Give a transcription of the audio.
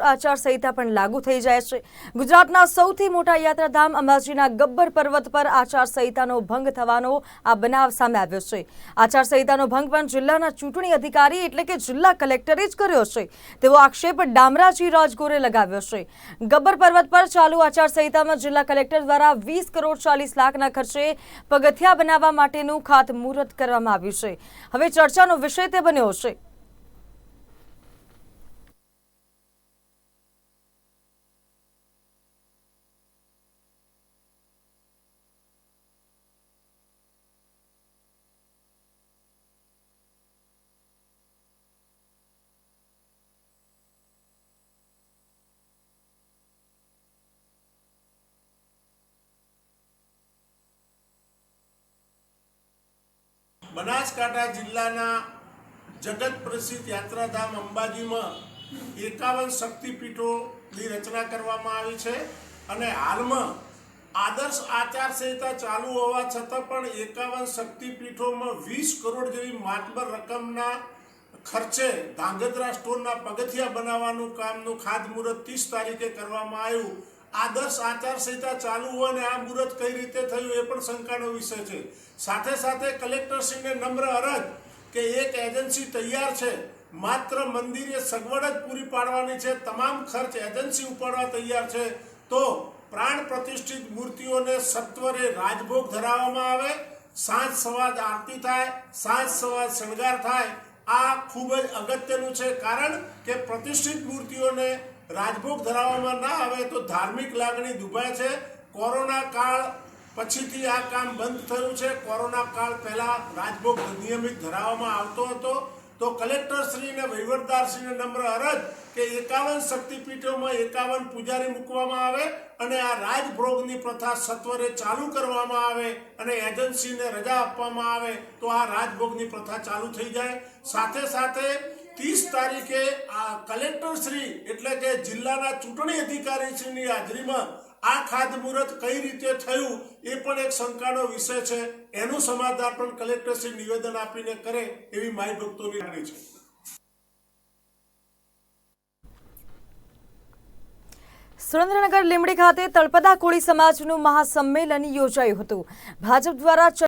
આચારસંહિતા પણ લાગુ થઈ જાય છે. ગુજરાતના સૌથી મોટા યાત્રાધામ અંબાજીના ગબ્બર પર્વત પર આચારસંહિતાનો ભંગ થવાનો આ બનાવ સામે આવ્યો છે. આચારસંહિતાનો ભંગ પણ જિલ્લાના ચૂંટણી અધિકારી એટલે કે જિલ્લા કલેક્ટરે જ કર્યો છે. તેવો આક્ષેપ ડામરાજી રાજગોરે લગાવ્યો છે. ગબ્બર પર્વત પર ચાલુ આચારસંહિતામાં જિલ્લા કલેક્ટર દ્વારા વીસ કરોડ ચાલીસ લાખના ખર્ચે પગથિયા બનાવવા માટેનું ખાતમુહૂર્ત કરવામાં આવ્યું છે. હવે ચર્ચાનો વિષય તે બન્યો છે. બનાસકાંઠા જિલ્લાના જગત પ્રસિદ્ધ યાત્રાધામ અંબાજીમાં એકાવન શક્તિપીઠોની રચના કરવામાં આવી છે અને હાલમાં આદર્શ આચારસંહિતા ચાલુ હોવા છતાં પણ એકાવન શક્તિપીઠોમાં વીસ કરોડ જેવી માતબર રકમના ખર્ચે ધાંગધ્રા સ્ટોરના પગથિયા બનાવવાનું કામનું ખાતમુહૂર્ત ત્રીસ તારીખે કરવામાં આવ્યું. આદર્શ આચારસંહિતા ચાલુ હોય અને આ મુહૂર્ત કઈ રીતે થયું એ પણ શંકાનો વિષય છે. સાથે સાથે કલેક્ટરશ્રીને નમ્ર અરજ કે એક એજન્સી તૈયાર છે. માત્ર મંદિરે સગવડ જ પૂરી પાડવાની છે. તમામ ખર્ચ એજન્સી ઉપાડવા તૈયાર છે. તો પ્રાણ પ્રતિષ્ઠિત મૂર્તિઓને સત્વરે રાજભોગ ધરાવવામાં આવે. સાંજ સવાજ આરતી થાય, સાંજ સવાજ શણગાર થાય. આ ખૂબ જ અગત્યનું છે. કારણ કે પ્રતિષ્ઠિત મૂર્તિઓને રાજભોગ ધરાવવામાં ના આવે તો ધાર્મિક લાગણી દુભાય છે. કોરોના કાળ પછીથી આ કામ બંધ થયું છે. કોરોના કાળ પહેલા રાજભોગ નિયમિત ધરાવવામાં આવતો હતો. તો કલેક્ટર શ્રીને વહીવટદારશ્રીને નમ્ર અરજ કે એકાવન શક્તિપીઠોમાં એકાવન પૂજારી મૂકવામાં આવે અને આ રાજભોગની પ્રથા સત્વરે ચાલુ કરવામાં આવે અને એજન્સીને રજા આપવામાં આવે તો આ રાજભોગની પ્રથા ચાલુ થઈ જાય. સાથે સાથે ત્રીસ તારીખે આ કલેક્ટર શ્રી એટલે કે જિલ્લાના ચૂંટણી અધિકારી શ્રીની હાજરીમાં આ ખાતમુહૂર્ત કઈ રીતે થયું એ પણ એક શંકાનો વિષય છે. એનું સમાધાન પણ કલેક્ટર શ્રી નિવેદન આપીને કરે એવી માય ભક્તોની લાગણી છે. સુરેન્દ્રનગર લીમડી ખાતે તળપદા કોળી સમાજનું મહાસંમેલન યોજાયું હતું. ભાજપ દ્વારા